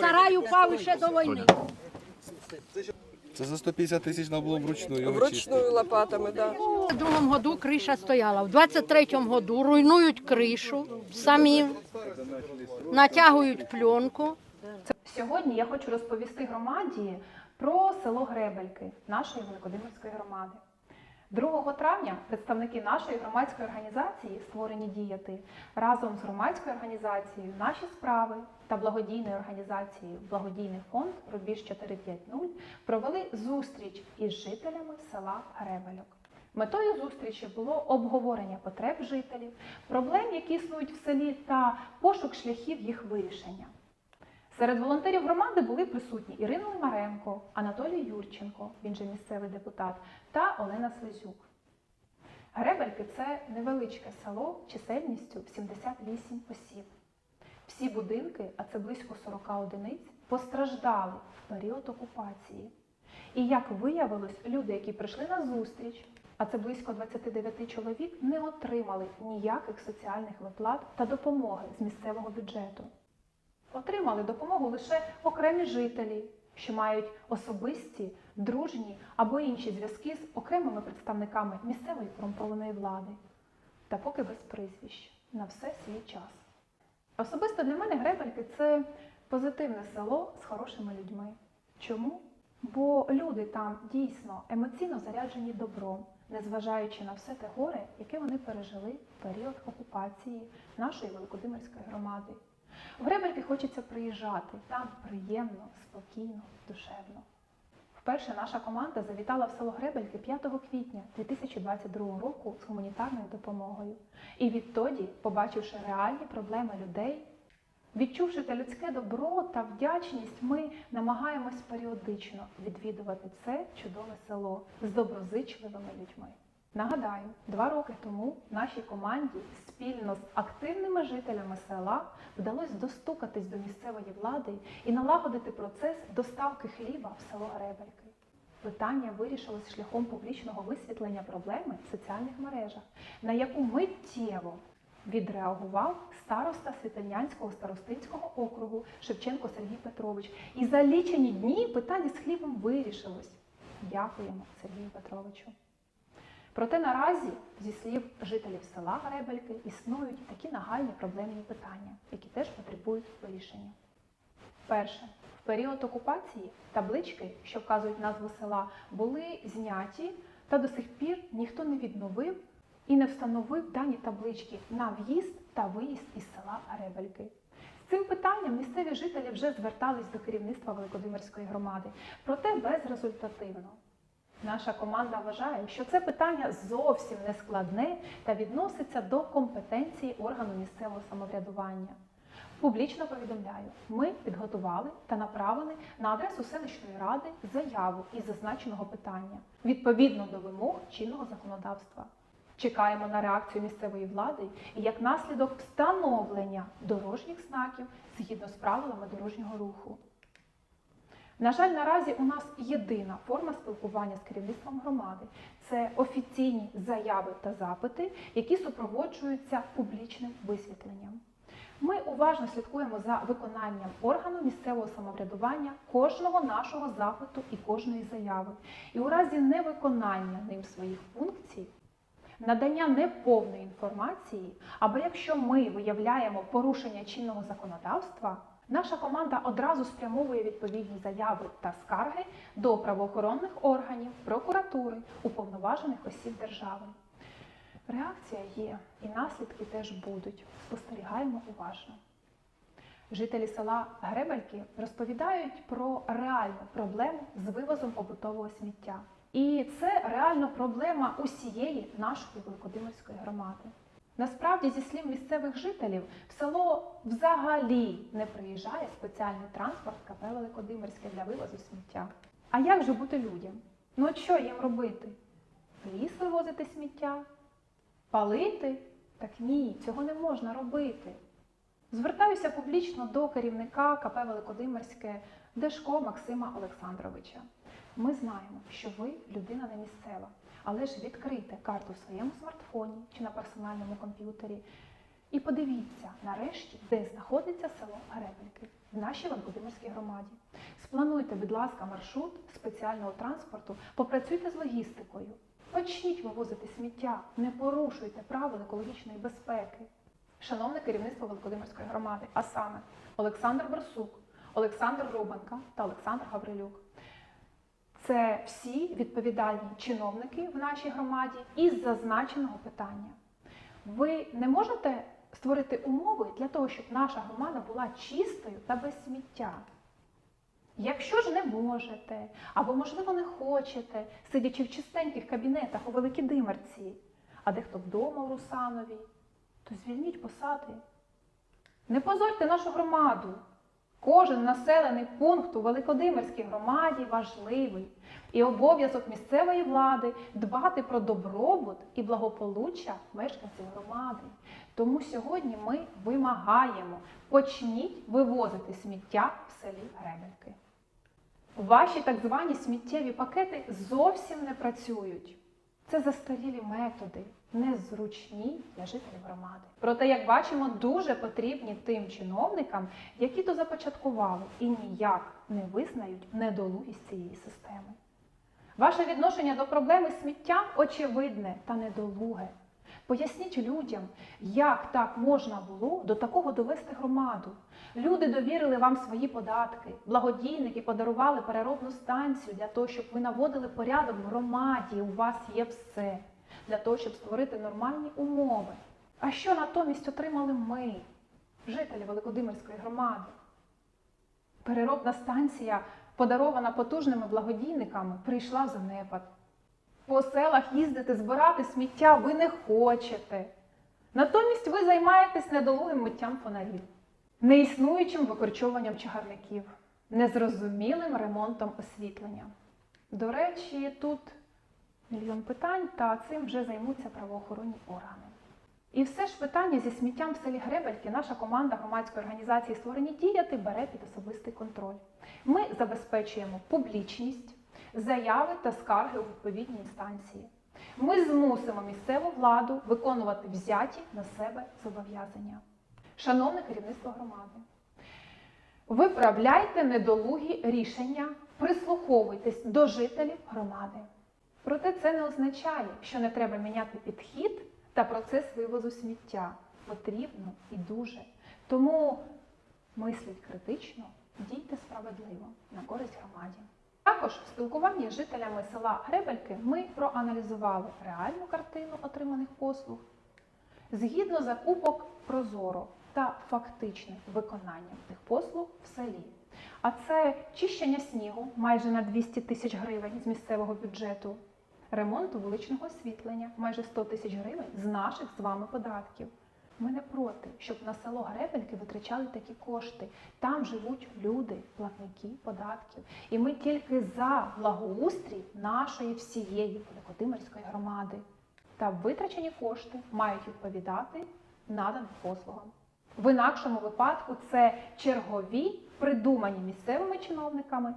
Сарай упав ще до війни. Це за 150 тисяч треба було вручну його чистити. Вручную лопатами, да. У другому году криша стояла. В 23-му году руйнують кришу самі, натягують пленку. Сьогодні я хочу розповісти громаді про село Гребельки нашої Великодимирської громади. 2 травня представники нашої громадської організації, створені діяти, разом з громадською організацією Наші справи та благодійною організацією Благодійний фонд Рубіж 450 провели зустріч із жителями села Гребельок. Метою зустрічі було обговорення потреб жителів, проблем, які існують в селі, та пошук шляхів їх вирішення. Серед волонтерів громади були присутні Ірина Лимаренко, Анатолій Юрченко, він же місцевий депутат, та Олена Слизюк. Гребельки це невеличке село чисельністю 78 осіб. Всі будинки, а це близько 40 одиниць, постраждали в період окупації. І як виявилось, люди, які прийшли на зустріч, а це близько 29 чоловік, не отримали ніяких соціальних виплат та допомоги з місцевого бюджету. Отримали допомогу лише окремі жителі, що мають особисті, дружні або інші зв'язки з окремими представниками місцевої корумпованої влади. Та поки без прізвищ на все свій час. Особисто для мене Гребельки це позитивне село з хорошими людьми. Чому? Бо люди там дійсно емоційно заряджені добром, незважаючи на все те горе, яке вони пережили в період окупації нашої Великодимирської громади. В Гребельки хочеться приїжджати, там приємно, спокійно, душевно. Вперше наша команда завітала в село Гребельки 5 квітня 2022 року з гуманітарною допомогою. І відтоді, побачивши реальні проблеми людей, відчувши те людське добро та вдячність, ми намагаємось періодично відвідувати це чудове село з доброзичливими людьми. Нагадаю, два роки тому нашій команді спільно з активними жителями села вдалося достукатись до місцевої влади і налагодити процес доставки хліба в село Гребельки. Питання вирішилось шляхом публічного висвітлення проблеми в соціальних мережах, на яку миттєво відреагував староста Світанянського старостинського округу Шевченко Сергій Петрович. І за лічені дні питання з хлібом вирішилось. Дякуємо Сергію Петровичу. Проте наразі, зі слів жителів села Гребельки, існують такі нагальні проблемні питання, які теж потребують вирішення. Перше, в період окупації таблички, що вказують назву села, були зняті, та до сих пір ніхто не відновив і не встановив дані таблички на в'їзд та виїзд із села Гребельки. З цим питанням місцеві жителі вже звертались до керівництва Великодимирської громади, проте безрезультативно. Наша команда вважає, що це питання зовсім не складне та відноситься до компетенції органу місцевого самоврядування. Публічно повідомляю, ми підготували та направили на адресу селищної ради заяву із зазначеного питання відповідно до вимог чинного законодавства. Чекаємо на реакцію місцевої влади і як наслідок встановлення дорожніх знаків згідно з правилами дорожнього руху. На жаль, наразі у нас єдина форма спілкування з керівництвом громади це офіційні заяви та запити, які супроводжуються публічним висвітленням. Ми уважно слідкуємо за виконанням органу місцевого самоврядування кожного нашого запиту і кожної заяви. І у разі невиконання ним своїх функцій, надання неповної інформації, або якщо ми виявляємо порушення чинного законодавства, наша команда одразу спрямовує відповідні заяви та скарги до правоохоронних органів, прокуратури, уповноважених осіб держави. Реакція є і наслідки теж будуть. Спостерігаємо уважно. Жителі села Гребельки розповідають про реальну проблему з вивозом побутового сміття. І це реально проблема усієї нашої Великодимирської громади. Насправді, зі слів місцевих жителів, в село взагалі не приїжджає спеціальний транспорт КП Великодимирське для вивозу сміття. А як же бути людям? Ну от що їм робити? В ліс вивозити сміття? Палити? Так ні, цього не можна робити. Звертаюся публічно до керівника КП Великодимирське Дешко Максима Олександровича. Ми знаємо, що ви людина не місцева, але ж відкрийте карту в своєму смартфоні чи на персональному комп'ютері і подивіться нарешті, де знаходиться село Гребельки. в нашій Великодимирській громаді. Сплануйте, будь ласка, маршрут спеціального транспорту, попрацюйте з логістикою. Почніть вивозити сміття, не порушуйте правил екологічної безпеки. Шановне керівництво Великодимирської громади, а саме Олександр Барсук, Олександр Рубанка та Олександр Гаврилюк. Це всі відповідальні чиновники в нашій громаді із зазначеного питання. Ви не можете створити умови для того, щоб наша громада була чистою та без сміття. Якщо ж не можете, або, можливо, не хочете, сидячи в чистеньких кабінетах у Великій Димарці, а дехто вдома у Русанові, то звільніть посади. Не позорьте нашу громаду. Кожен населений пункт у Великодимирській громаді важливий, і обов'язок місцевої влади дбати про добробут і благополуччя мешканців громади. Тому сьогодні ми вимагаємо почніть вивозити сміття в селі Гребельки. Ваші так звані сміттєві пакети зовсім не працюють. Це застарілі методи, незручні для жителів громади. Проте, як бачимо, дуже потрібні тим чиновникам, які то започаткували і ніяк не визнають недолугість цієї системи. Ваше відношення до проблеми сміття очевидне та недолуге. Поясніть людям, як так можна було до такого довести громаду. Люди довірили вам свої податки, благодійники подарували переробну станцію для того, щоб ви наводили порядок в громаді. У вас є все для того, щоб створити нормальні умови. А що натомість отримали ми, жителі Великодимирської громади? Переробна станція, подарована потужними благодійниками, прийшла в занепад. По селах їздити, збирати сміття ви не хочете. Натомість ви займаєтесь недолугим миттям фонарів, неіснуючим викорчовуванням чагарників, незрозумілим ремонтом освітлення. До речі, тут мільйон питань, та цим вже займуться правоохоронні органи. І все ж питання зі сміттям в селі Гребельки наша команда громадської організації Створені діяти бере під особистий контроль. Ми забезпечуємо публічність, заяви та скарги у відповідній інстанції. Ми змусимо місцеву владу виконувати взяті на себе зобов'язання. Шановне керівництво громади, виправляйте недолугі рішення, прислуховуйтесь до жителів громади. Проте це не означає, що не треба міняти підхід та процес вивозу сміття. Потрібно і дуже. Тому мисліть критично, дійте справедливо на користь громаді. Також в спілкуванні з жителями села Гребельки ми проаналізували реальну картину отриманих послуг згідно закупок Прозоро та фактичним виконанням тих послуг в селі. А це чищення снігу майже на 200 тисяч гривень з місцевого бюджету, ремонт вуличного освітлення майже 100 тисяч гривень з наших з вами податків. Ми не проти, щоб на село Гребельки витрачали такі кошти. Там живуть люди, платники податків. І ми тільки за благоустрій нашої всієї Великодимирської громади. Та витрачені кошти мають відповідати наданим послугам. В інакшому випадку це чергові, придумані місцевими чиновниками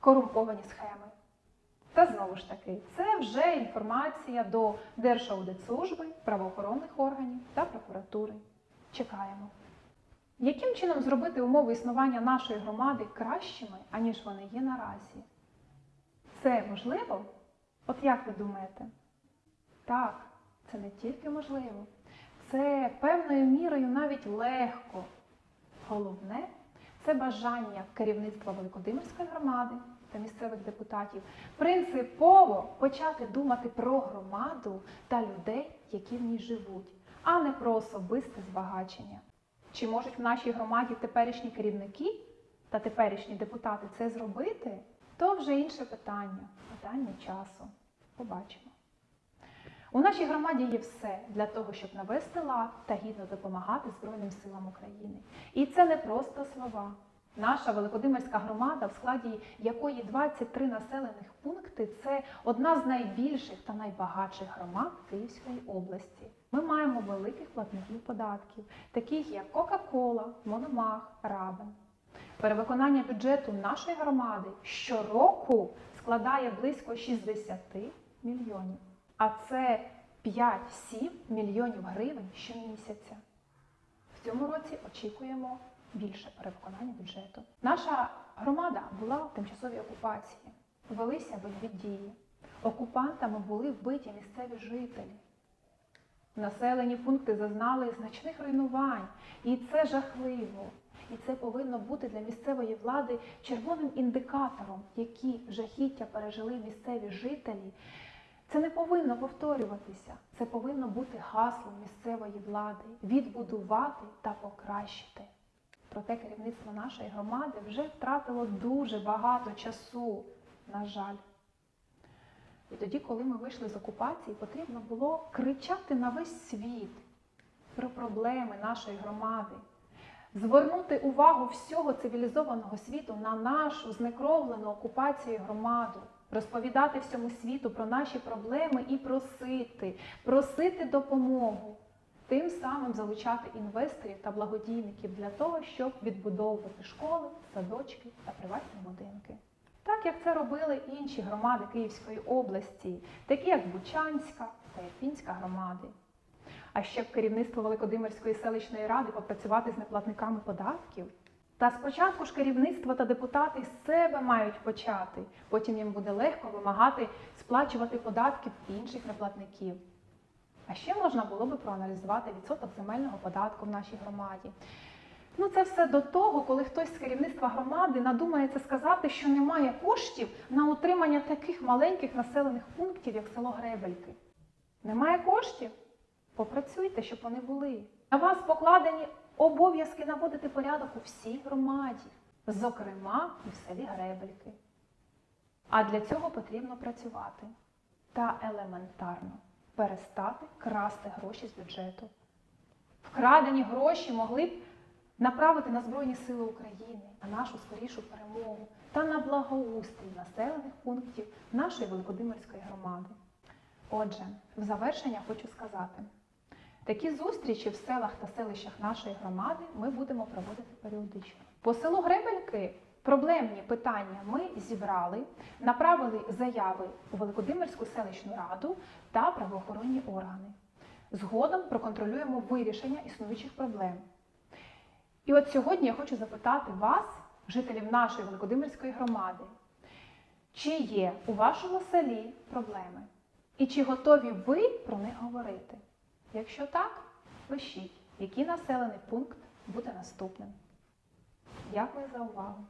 корумповані схеми. Та знову ж таки, це вже інформація до Держаудитслужби, правоохоронних органів та прокуратури. Чекаємо. Яким чином зробити умови існування нашої громади кращими, аніж вони є наразі? Це можливо? От як ви думаєте? Так, це не тільки можливо, це певною мірою навіть легко. Головне це бажання керівництва Великодимирської громади та місцевих депутатів принципово почати думати про громаду та людей, які в ній живуть, а не про особисте збагачення. Чи можуть в нашій громаді теперішні керівники та теперішні депутати це зробити? То вже інше питання, питання часу. Побачимо. У нашій громаді є все для того, щоб навести лад та гідно допомагати Збройним силам України. І це не просто слова. Наша Великодимирська громада, в складі якої 23 населених пункти, це одна з найбільших та найбагатших громад Київської області. Ми маємо великих платників податків, таких як Кока-Кола, Мономах, Рабин. Перевиконання бюджету нашої громади щороку складає близько 60 мільйонів. А це 5-7 мільйонів гривень щомісяця. В цьому році очікуємо більше перевиконання бюджету. Наша громада була в тимчасовій окупації, велися бойові дії. Окупантами були вбиті місцеві жителі. Населені пункти зазнали значних руйнувань, і це жахливо. І це повинно бути для місцевої влади червоним індикатором, які жахіття пережили місцеві жителі. Це не повинно повторюватися. Це повинно бути гаслом місцевої влади відбудувати та покращити. Проте керівництво нашої громади вже втратило дуже багато часу, на жаль. І тоді, коли ми вийшли з окупації, потрібно було кричати на весь світ про проблеми нашої громади, звернути увагу всього цивілізованого світу на нашу знекровлену окупацією громаду, розповідати всьому світу про наші проблеми і просити, просити допомогу, тим самим залучати інвесторів та благодійників для того, щоб відбудовувати школи, садочки та приватні будинки. Так як це робили інші громади Київської області, такі як Бучанська та Ірпінська громади. А ще б керівництво Великодимирської селищної ради попрацювати з неплатниками податків. Та спочатку ж керівництво та депутати з себе мають почати, потім їм буде легко вимагати сплачувати податки інших неплатників. А ще можна було би проаналізувати відсоток земельного податку в нашій громаді. Ну, це все до того, коли хтось з керівництва громади надумається сказати, що немає коштів на утримання таких маленьких населених пунктів, як село Гребельки. Немає коштів? Попрацюйте, щоб вони були. На вас покладені обов'язки наводити порядок у всій громаді, зокрема і в селі Гребельки. А для цього потрібно працювати та елементарно перестати красти гроші з бюджету. Вкрадені гроші могли б направити на Збройні Сили України, на нашу скорішу перемогу та на благоустрій населених пунктів нашої Великодимирської громади. Отже, в завершення хочу сказати: такі зустрічі в селах та селищах нашої громади ми будемо проводити періодично. По селу Гребельки проблемні питання ми зібрали, направили заяви у Великодимирську селищну раду та правоохоронні органи. Згодом проконтролюємо вирішення існуючих проблем. І от сьогодні я хочу запитати вас, жителів нашої Великодимирської громади, чи є у вашому селі проблеми? І чи готові ви про них говорити? Якщо так, пишіть, який населений пункт буде наступним. Дякую за увагу!